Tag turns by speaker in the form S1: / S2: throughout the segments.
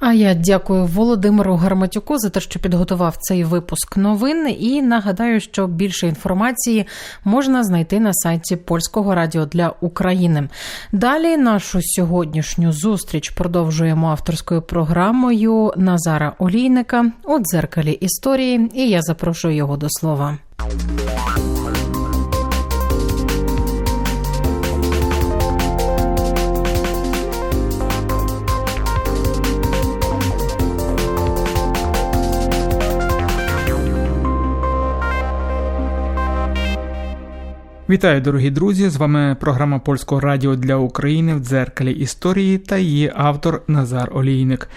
S1: А я дякую Володимиру Гарматюку за те, що підготував цей випуск новин. І нагадаю, що більше інформації можна знайти на сайті Польського радіо для України. Далі нашу сьогоднішню зустріч продовжуємо авторською програмою Назара Олійника у дзеркалі історії. І я запрошую його до слова.
S2: Вітаю, дорогі друзі! З вами програма Польського радіо для України в дзеркалі історії та її автор Назар Олійник.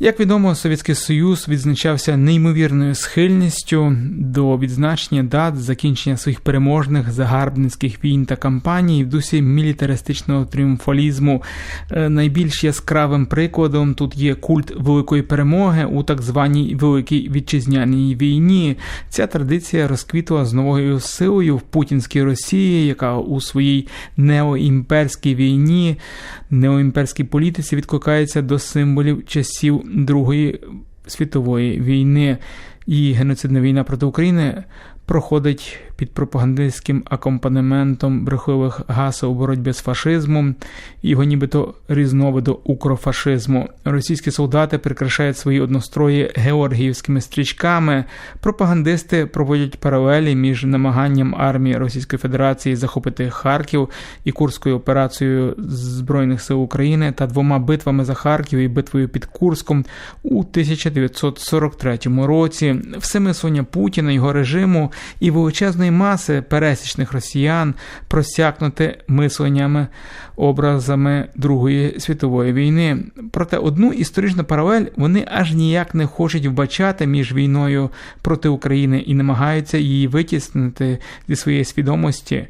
S2: Як відомо, Совєтський Союз відзначався неймовірною схильністю до відзначення дат закінчення своїх переможних загарбницьких війн та кампаній в дусі мілітаристичного тріумфалізму. Е, найбільш яскравим прикладом тут є культ великої перемоги у так званій Великій Вітчизняній війні. Ця традиція розквітла з новою силою в путінській Росії, яка у своїй неоімперській війні, неоімперській політиці відкликається до символів часів. Другої світової війни і геноцидна війна проти України проходить під пропагандистським акомпанементом брехливих гасел боротьбі з фашизмом його нібито різновиду укрофашизму. Російські солдати прикрашають свої однострої георгіївськими стрічками. Пропагандисти проводять паралелі між намаганням армії Російської Федерації захопити Харків і Курською операцією Збройних сил України та двома битвами за Харків і битвою під Курском у 1943 році. Всемислення Путіна його режиму і величезної маси пересічних росіян просякнути мисленнями, образами Другої світової війни. Проте одну історичну паралель вони аж ніяк не хочуть вбачати між війною проти України і намагаються її витіснити зі своєї свідомості.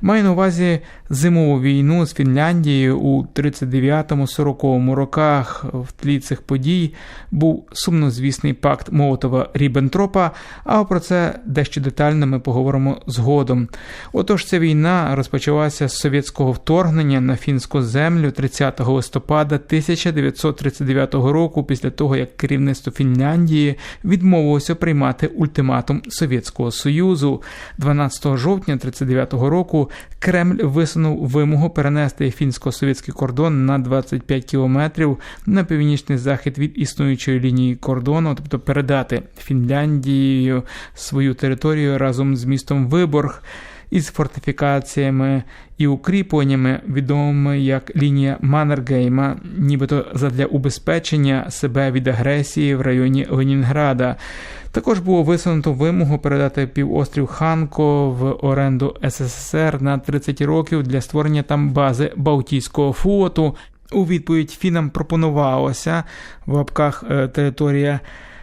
S2: Маю на увазі зимову війну з Фінляндією у 39-40 роках. В тлі цих подій був сумнозвісний пакт Молотова Ріббентропа, а про це дещо детально ми поговоримо згодом. Отож, ця війна розпочалася з совєтського вторгнення на фінську землю 30 листопада 1939 року, після того як керівництво Фінляндії відмовилося приймати ультиматум Совєтського Союзу. 12 жовтня 1939 року Кремль висунув вимогу перенести фінсько-совєтський кордон на 25 кілометрів на північний захід від існуючої лінії кордону, тобто передати Фінляндією свою територію разом з містом містом Виборг із фортифікаціями і укріпленнями, відомими як лінія Маннергейма, нібито задля убезпечення себе від агресії в районі Ленінграда. Також було висунуто вимогу передати півострів Ханко в оренду СССР на 30 років для створення там бази Балтійського флоту. У відповідь Фінам пропонувалося в лапках е, територія.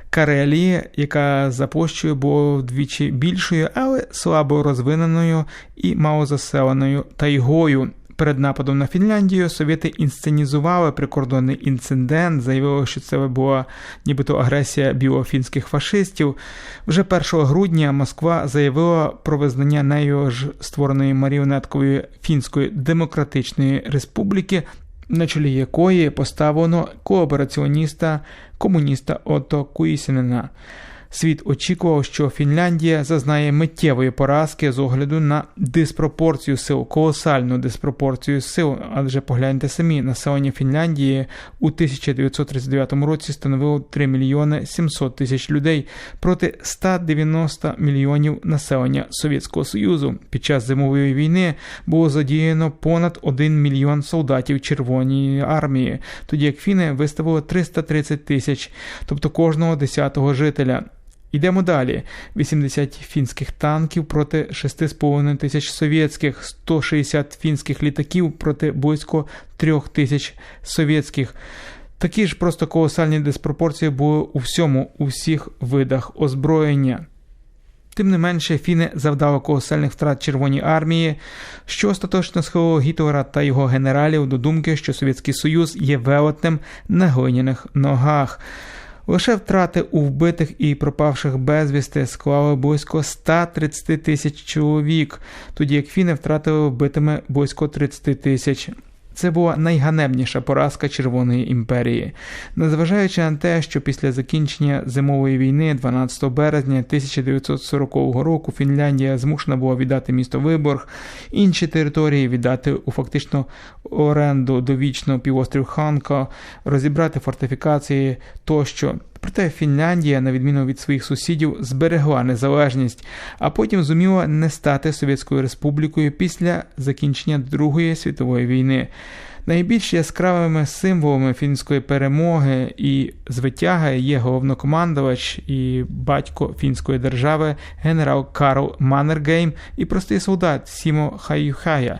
S2: Карелії, яка за площею була вдвічі більшою, але слабо розвиненою і малозаселеною тайгою. Перед нападом на Фінляндію совєти інсценізували прикордонний інцидент, заявили, що це була нібито агресія білофінських фашистів. Вже 1 грудня Москва заявила про визнання нею ж створеної маріонеткової фінської демократичної республіки на чолі якої поставлено коопераціоніста комуніста Ото Куїсінена. Світ очікував, що Фінляндія зазнає миттєвої поразки з огляду на диспропорцію сил, колосальну диспропорцію сил. Адже погляньте самі, населення Фінляндії у 1939 році становило 3 мільйони 700 тисяч людей проти 190 мільйонів населення Совєтського Союзу. Під час зимової війни було задіяно понад 1 мільйон солдатів Червоної армії, тоді як фіни виставили 330 тисяч, тобто кожного десятого жителя. Йдемо далі: 80 фінських танків проти 6,5 тисяч совєтських, 160 фінських літаків проти близько 3 тисяч совєтських. Такі ж просто колосальні диспропорції були у всьому, у всіх видах озброєння. Тим не менше, фіни завдали колосальних втрат Червоній армії, що остаточно схилило Гітлера та його генералів до думки, що Совєтський Союз є велетнем на глиняних ногах. Лише втрати у вбитих і пропавших безвісти склали близько 130 тисяч чоловік, тоді як фіни втратили вбитими близько 30 тисяч. Це була найганебніша поразка Червоної імперії, незважаючи на те, що після закінчення зимової війни, 12 березня 1940 року, Фінляндія змушена була віддати місто Виборг, інші території віддати у фактично оренду довічно півострів Ханка, розібрати фортифікації тощо. Проте Фінляндія, на відміну від своїх сусідів, зберегла незалежність, а потім зуміла не стати Совєтською республікою після закінчення Другої світової війни. Найбільш яскравими символами фінської перемоги і звитяги є головнокомандувач і батько фінської держави генерал Карл Маннергейм і простий солдат Сімо Хаюхая,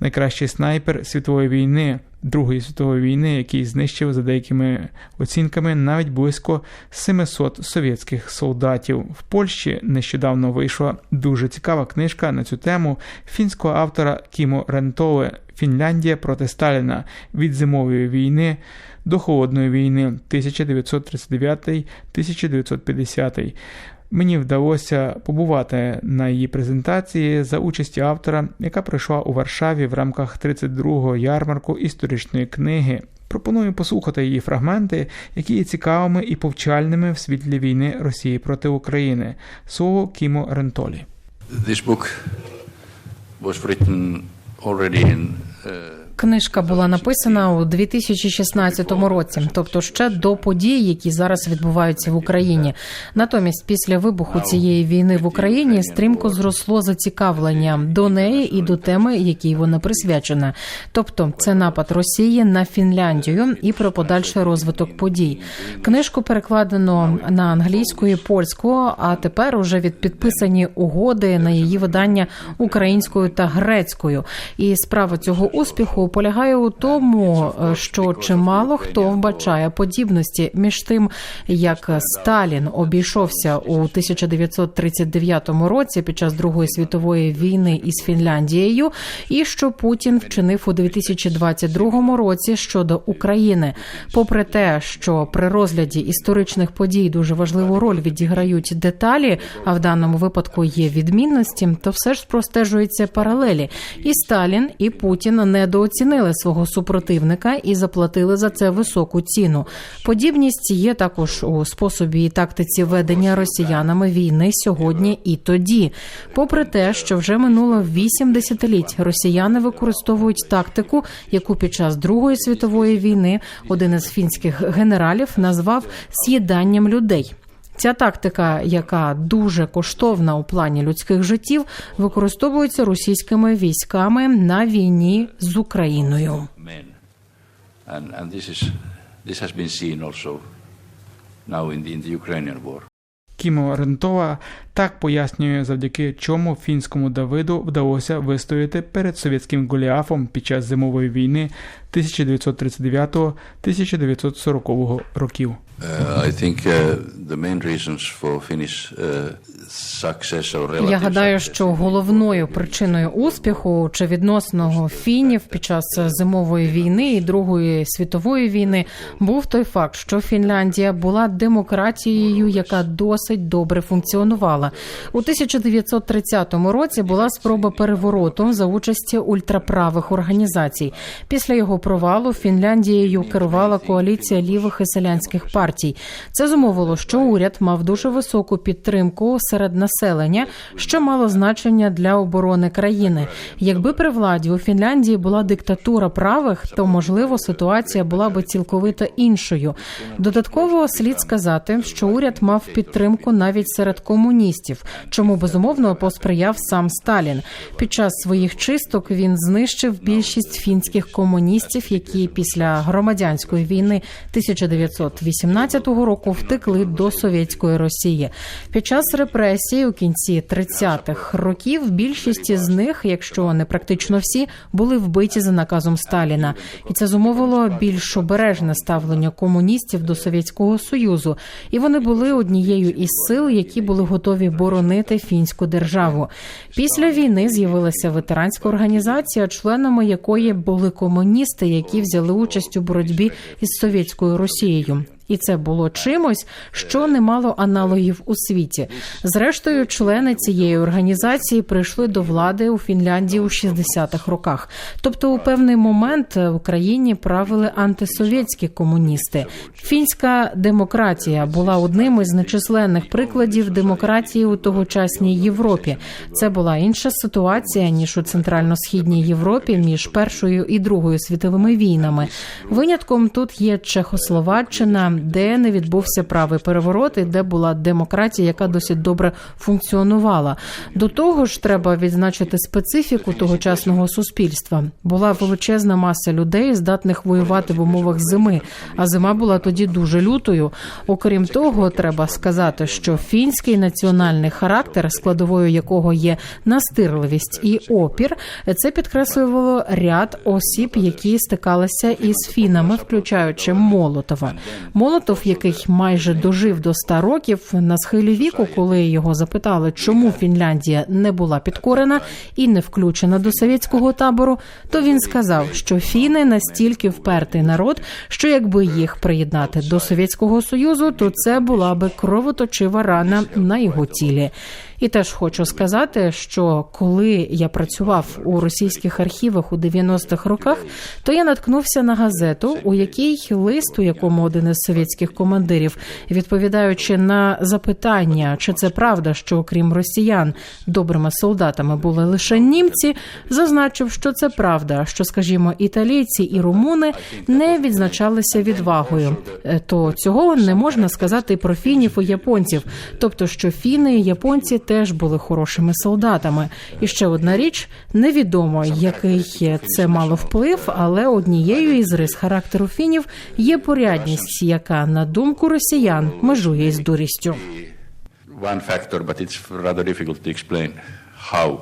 S2: найкращий снайпер світової війни. Другої світової війни, який знищив за деякими оцінками навіть близько 700 совєтських солдатів. В Польщі нещодавно вийшла дуже цікава книжка на цю тему фінського автора Кімо Рентоле Фінляндія проти Сталіна від зимової війни до холодної війни 1939-1950. Мені вдалося побувати на її презентації за участі автора, яка пройшла у Варшаві в рамках 32-го ярмарку історичної книги. Пропоную послухати її фрагменти, які є цікавими і повчальними в світлі війни Росії проти України. Слово Кімо Рентолі.
S3: This book was written already in uh,
S1: Книжка була написана у 2016 році, тобто ще до подій, які зараз відбуваються в Україні. Натомість, після вибуху цієї війни в Україні стрімко зросло зацікавлення до неї і до теми, якій вона присвячена. Тобто, це напад Росії на Фінляндію і про подальший розвиток подій. Книжку перекладено на англійську і польську, а тепер уже від підписані угоди на її видання українською та грецькою. І справа цього успіху полягає у тому, що чимало хто вбачає подібності між тим, як Сталін обійшовся у 1939 році під час Другої світової війни із Фінляндією, і що Путін вчинив у 2022 році щодо України. Попри те, що при розгляді історичних подій дуже важливу роль відіграють деталі, а в даному випадку є відмінності, то все ж простежуються паралелі. І Сталін, і Путін недооцінили свого супротивника і заплатили за це високу ціну. Подібність є також у способі і тактиці ведення росіянами війни сьогодні і тоді. Попри те, що вже минуло вісім десятиліть, росіяни використовують тактику, яку під час Другої світової війни один із фінських генералів назвав з'їданням людей. Ця тактика, яка дуже коштовна у плані людських життів, використовується російськими військами на війні з Україною.
S2: Кімо Рентова так пояснює, завдяки чому фінському Давиду вдалося вистояти перед совєтським Голіафом під час зимової війни 1939-1940 років.
S3: Uh, uh, uh,
S1: Я гадаю, що головною причиною успіху чи відносного фінів під час зимової війни і Другої світової війни був той факт, що Фінляндія була демократією, яка досить добре функціонувала. У 1930 році була спроба перевороту за участі ультраправих організацій. Після його провалу Фінляндією керувала коаліція лівих і селянських партій. Це зумовило, що уряд мав дуже високу підтримку серед населення, що мало значення для оборони країни. Якби при владі у Фінляндії була диктатура правих, то можливо ситуація була би цілковито іншою. Додатково слід сказати, що уряд мав підтримку навіть серед комуністів, чому безумовно посприяв сам Сталін. Під час своїх чисток він знищив більшість фінських комуністів, які після громадянської війни 1918 року втекли до совєтської Росії. Під час репресій у кінці 30-х років більшість із них, якщо не практично всі, були вбиті за наказом Сталіна, і це зумовило більш обережне ставлення комуністів до Совєтського Союзу, і вони були однією із сил, які були готові боронити фінську державу. Після війни з'явилася ветеранська організація, членами якої були комуністи, які взяли участь у боротьбі із совєтською Росією. І це було чимось, що не мало аналогів у світі. Зрештою, члени цієї організації прийшли до влади у Фінляндії у 60-х роках. Тобто, у певний момент в Україні правили антисовєтські комуністи. Фінська демократія була одним із нечисленних прикладів демократії у тогочасній Європі. Це була інша ситуація ніж у центрально-східній Європі між першою і другою світовими війнами. Винятком тут є Чехословаччина, де не відбувся правий переворот, і де була демократія, яка досить добре функціонувала. До того ж, треба відзначити специфіку тогочасного суспільства. Була величезна маса людей, здатних воювати в умовах зими. А зима була тоді дуже лютою. Окрім того, треба сказати, що фінський національний характер, складовою якого є настирливість і опір, це підкреслювало ряд осіб, які стикалися із фінами, включаючи Молотова. Молотов, який майже дожив до 100 років, на схилі віку, коли його запитали, чому Фінляндія не була підкорена і не включена до совєтського табору, то він сказав, що фіни настільки впертий народ, що якби їх приєднати до Совєтського Союзу, то це була би кровоточива рана на його тілі. І теж хочу сказати, що коли я працював у російських архівах у 90-х роках, то я наткнувся на газету, у якій лист, у якому один із совєтських командирів, відповідаючи на запитання, чи це правда, що окрім росіян добрими солдатами були лише німці, зазначив, що це правда, що, скажімо, італійці і румуни не відзначалися відвагою. Е, То цього не можна сказати про фінів і японців, тобто, що фіни і японці теж були хорошими солдатами. І ще одна річ невідомо, який це мало вплив, але однією із рис характеру фінів є порядність, яка на думку росіян межує із дурістю.
S3: One factor, but it's rather difficult to explain how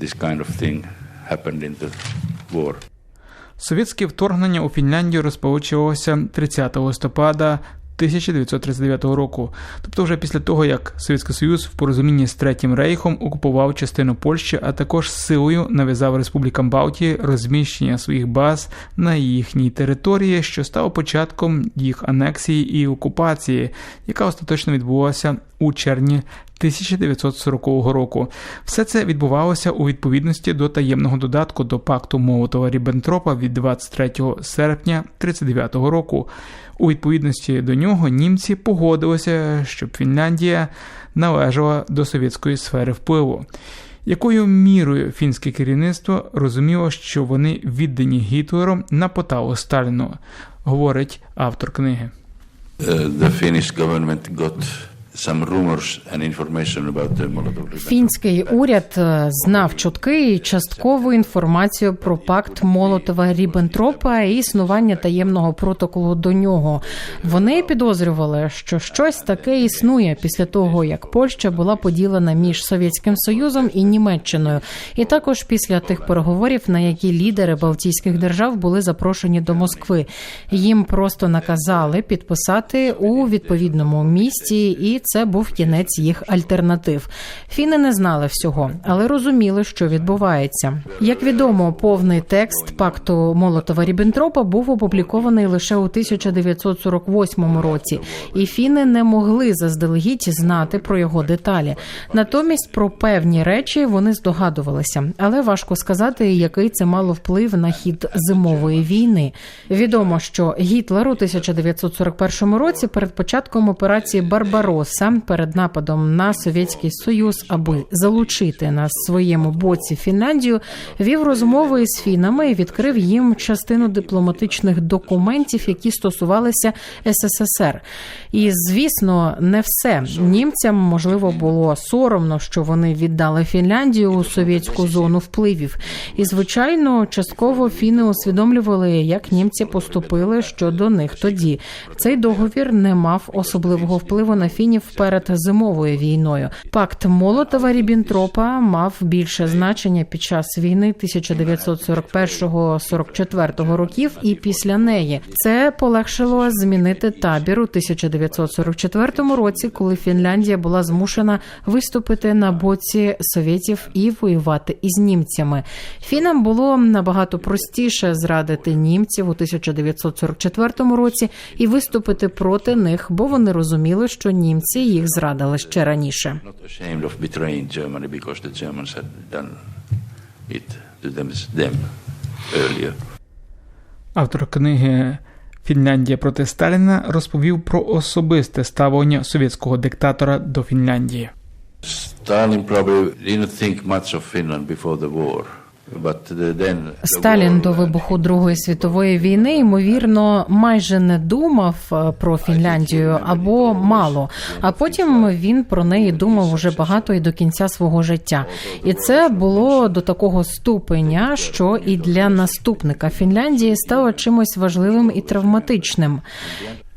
S3: this kind of thing happened in the war.
S2: Совєтське вторгнення у Фінляндію розпочалося 30 листопада 1939 року, тобто вже після того, як Совєтський Союз в порозумінні з Третім Рейхом окупував частину Польщі, а також силою нав'язав республікам Балтії розміщення своїх баз на їхній території, що стало початком їх анексії і окупації, яка остаточно відбулася у червні 1940 року. Все це відбувалося у відповідності до таємного додатку до пакту Молотова Ріббентропа від 23 серпня 1939 року. У відповідності до нього німці погодилися, щоб Фінляндія належала до совєтської сфери впливу. Якою мірою фінське керівництво розуміло, що вони віддані Гітлеру на поталу Сталіну, говорить автор книги.
S3: The Finnish government got
S1: Фінський уряд е, знав чутки і часткову інформацію про пакт Молотова Ріббентропа і існування таємного протоколу до нього. Вони підозрювали, що щось таке існує після того, як Польща була поділена між Совєтським Союзом і Німеччиною, і також після тих переговорів, на які лідери Балтійських держав були запрошені до Москви. Їм просто наказали підписати у відповідному місті, і це був кінець їх альтернатив. Фіни не знали всього, але розуміли, що відбувається. Як відомо, повний текст пакту Молотова Ріббентропа був опублікований лише у 1948 році, і фіни не могли заздалегідь знати про його деталі. Натомість про певні речі вони здогадувалися, але важко сказати, який це мало вплив на хід зимової війни. Відомо, що Гітлер у 1941 році перед початком операції Барбароса перед нападом на Совєтський Союз, аби залучити на своєму боці Фінляндію, вів розмови із фінами і відкрив їм частину дипломатичних документів, які стосувалися СССР. І звісно, не все німцям можливо було соромно, що вони віддали Фінляндію у совєтську зону впливів. І звичайно, частково фіни усвідомлювали, як німці поступили щодо них тоді. Цей договір не мав особливого впливу на фінів фінів перед зимовою війною. Пакт Молотова Ріббентропа мав більше значення під час війни 1941-44 років і після неї. Це полегшило змінити табір у 1944 році, коли Фінляндія була змушена виступити на боці совєтів і воювати із німцями. Фінам було набагато простіше зрадити німців у 1944 році і виступити проти них, бо вони розуміли, що німці їх зрадили ще раніше.
S2: Автор книги Фінляндія проти Сталіна розповів про особисте ставлення совєтського диктатора до Фінляндії.
S3: Stalin probably didn't think much of Finland before the war,
S1: Сталін до вибуху Другої світової війни ймовірно майже не думав е, про Фінляндію або мало. А потім він про неї думав уже багато і до кінця свого життя. І це було до такого ступеня, що і для наступника Фінляндії стало чимось важливим і травматичним.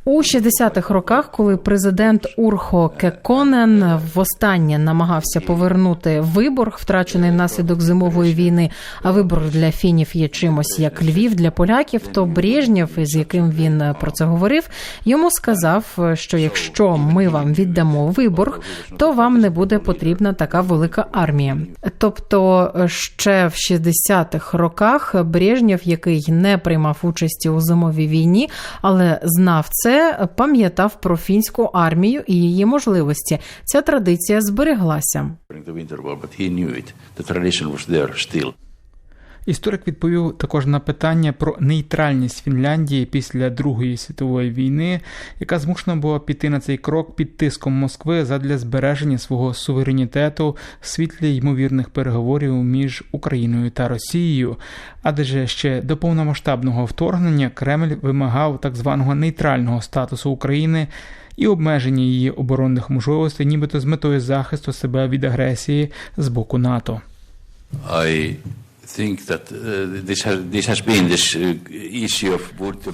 S1: У 60-х роках, коли президент Урхо Кеконен востаннє намагався повернути виборг, втрачений внаслідок зимової війни, а вибор для фінів є чимось як Львів для поляків, то Брежнєв, з яким він про це говорив, йому сказав, що якщо ми вам віддамо виборг, то вам не буде потрібна така велика армія. Тобто, ще в 60-х роках Брежнєв, який не приймав участі у зимовій війні, але знав це, пам'ятав про фінську армію і її можливості. Ця традиція збереглася.
S3: during the Winter War.
S2: Історик відповів також на питання про нейтральність Фінляндії після Другої світової війни, яка змушена була піти на цей крок під тиском Москви задля збереження свого суверенітету в світлі ймовірних переговорів між Україною та Росією. Адже ще до повномасштабного вторгнення Кремль вимагав так званого нейтрального статусу України. І обмеження її оборонних можливостей, нібито з метою захисту себе від агресії з боку НАТО.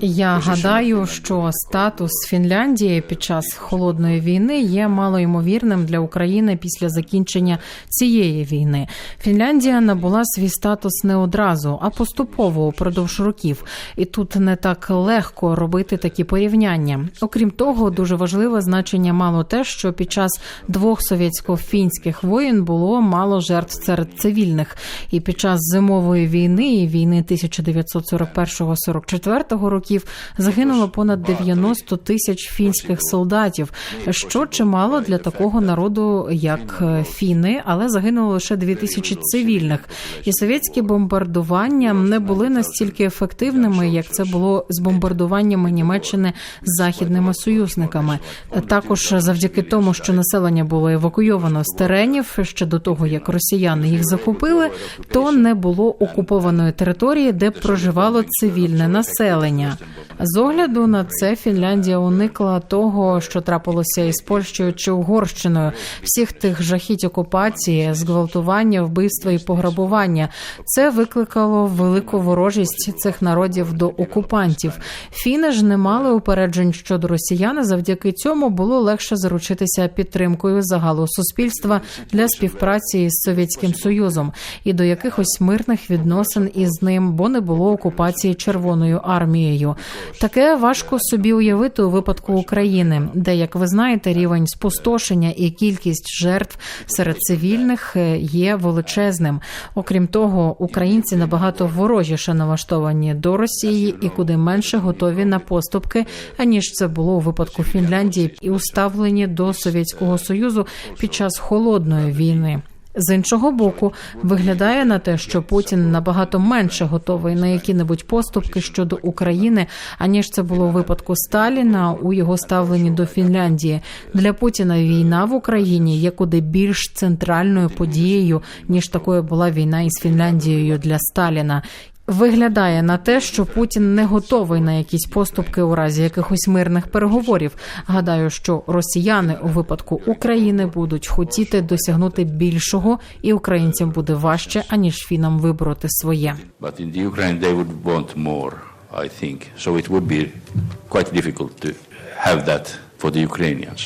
S1: Я гадаю, що статус Фінляндії під час холодної війни є малоймовірним для України після закінчення цієї війни. Фінляндія набула свій статус не одразу, а поступово упродовж років. І тут не так легко робити такі порівняння. Окрім того, дуже важливе значення мало те, що під час двох совєтсько-фінських воєн було мало жертв серед цивільних, і під час зимової війни і війни 1941-44 років загинуло понад 90 тисяч фінських солдатів, що чимало для такого народу, як е, фіни, але загинуло лише 2 тисячі цивільних. І совєтські бомбардування не були настільки ефективними, як це було з бомбардуваннями Німеччини з західними союзниками. Також завдяки тому, що населення було евакуйовано з теренів ще до того, як росіяни їх закупили, то не було окупованої території, де проживало цивільне населення. З огляду на це Фінляндія уникла того, що трапилося із Польщею чи Угорщиною, всіх тих жахіть окупації, зґвалтування, вбивства і пограбування. Це викликало велику ворожість цих народів до окупантів. Фіни ж не мали упереджень щодо росіян. Завдяки цьому було легше заручитися підтримкою загалу суспільства для співпраці із Совєтським Союзом і до якихось мирних відносин із ним, бо не було окупації Червоною армією. Таке важко собі уявити у випадку України, де, як ви знаєте, рівень спустошення і кількість жертв серед цивільних е, є величезним. Окрім того, українці набагато ворожіше налаштовані до Росії і куди менше готові на поступки, аніж це було у випадку Фінляндії і уставлені до Совєтського Союзу під час холодної війни. З іншого боку, виглядає на те, що Путін набагато менше готовий на які-небудь поступки щодо України, аніж це було у випадку Сталіна у його ставленні до Фінляндії. Для Путіна війна в Україні є куди більш центральною подією ніж такою була війна із Фінляндією для Сталіна. Виглядає на те, що Путін не готовий на якісь поступки у разі якихось мирних переговорів. Гадаю, що росіяни у випадку України будуть хотіти досягнути більшого, і українцям буде важче аніж фінам вибороти своє.
S3: Quite difficult to have that Ukrainians.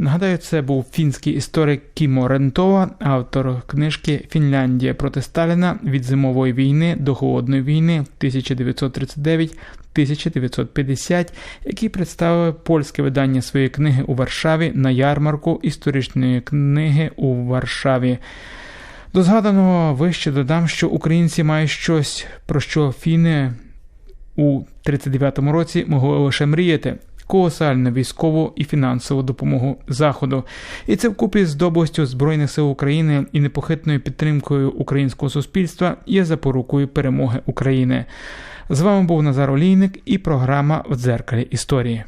S2: Нагадаю, це був фінський історик Кімо Рентова, автор книжки Фінляндія проти Сталіна від зимової війни до холодної війни 1939-1950, який представив польське видання своєї книги у Варшаві на ярмарку історичної книги у Варшаві. До згаданого вище додам, що українці мають щось, про що фіни у 39-му році могли лише мріяти. Колосальну військову і фінансову допомогу Заходу, і це вкупі з доблестю Збройних сил України і непохитною підтримкою українського суспільства є запорукою перемоги України. З вами був Назар Олійник і програма в дзеркалі історії.